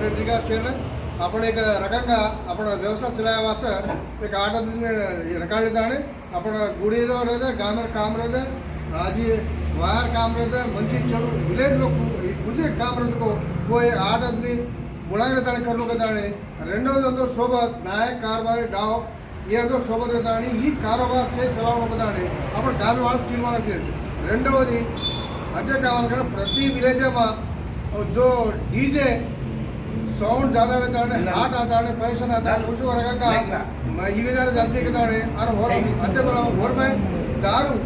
Secretary గారు share అప్పుడు ఇక రకంగా అప్పుడు వ్యవసాయ శిలావాస ఇక ఆట దాని అప్పుడు గుడిలో రేదే గామర్ కామరేదే రాజీ వార్ కామరేదే మంచి చెడు విలేజ్లో కుసి కామరేజ్కు పోయి ఆటని ముళాగిడతాని దాని రెండోది ఎంతో శోభ నాయక్ కార్బారి డావ్. ఈ ఎంతో శోభ దాని ఈ కారోబార్ సే చదవబోతాని అప్పుడు దాని వాళ్ళకి తీర్మానం చేసి. రెండవది అధ్యక్ష కావాలి ప్రతి విలేజ్ జో డీజే साउंड ज़्यादा बेता है हार्ट आता है पेशन आता है कुछ और का मैं ये ज़्यादा जानते के ताड़े और और अच्छा बोला और मैं दारू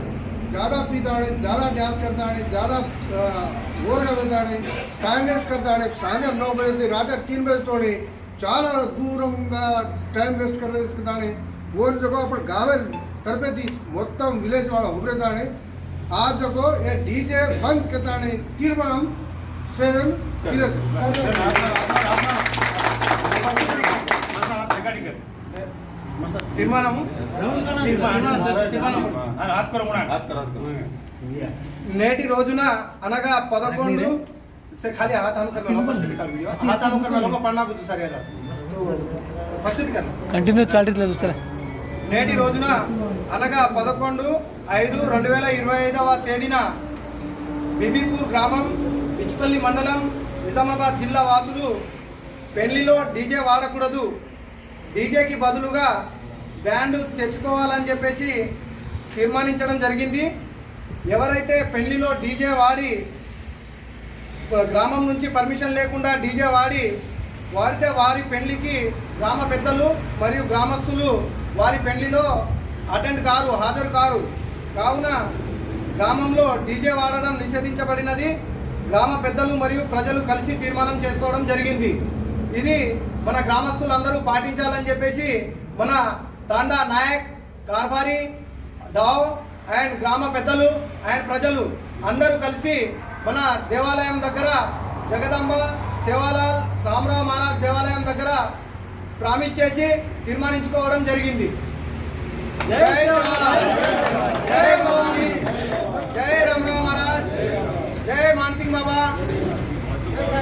ज़्यादा पीता है ज़्यादा डांस करता है ज़्यादा और का बेता है टाइम वेस्ट करता है शाम के बजे से रात के 3 बजे तक चाला दूर का टाइम वेस्ट कर रहे इसके ताड़े वो जगह पर गावे तरपे थी मोतम विलेज वाला उभरे ताड़े आज जगह ये डीजे बंद के ताड़े तिरमणम నేటి రోజున అనగా పదకొండు ఖాళీ హాత్ కంటిన్యూ చాలట్లేదు సరే నేటి రోజున అనగా పదకొండు ఐదు రెండు వేల ఇరవై ఐదవ తేదీన బిబీపూర్ గ్రామం బిచ్పల్లి మండలం నిజామాబాద్ జిల్లా వాసులు పెళ్ళిలో డీజే వాడకూడదు. డీజేకి బదులుగా బ్యాండ్ తెచ్చుకోవాలని చెప్పేసి తీర్మానించడం జరిగింది. ఎవరైతే పెళ్ళిలో డీజే వాడి గ్రామం నుంచి పర్మిషన్ లేకుండా డీజే వాడి వారితే వారి పెళ్ళికి గ్రామ పెద్దలు మరియు గ్రామస్తులు వారి పెళ్ళిలో అటెండ్ కారు హాజరు కారు. కావున గ్రామంలో డీజే వాడడం నిషేధించబడినది. గ్రామ పెద్దలు మరియు ప్రజలు కలిసి తీర్మానం చేసుకోవడం జరిగింది. ఇది మన గ్రామస్తులందరూ పాటించాలని చెప్పేసి మన తాండా నాయక్ కార్బారి డావ్ అండ్ గ్రామ పెద్దలు అండ్ ప్రజలు అందరూ కలిసి మన దేవాలయం దగ్గర జగదంబ సేవాలాల్ రామరావు మహారాజ్ దేవాలయం దగ్గర ప్రామిస్ చేసి తీర్మానించుకోవడం జరిగింది. జై सिंह बाबा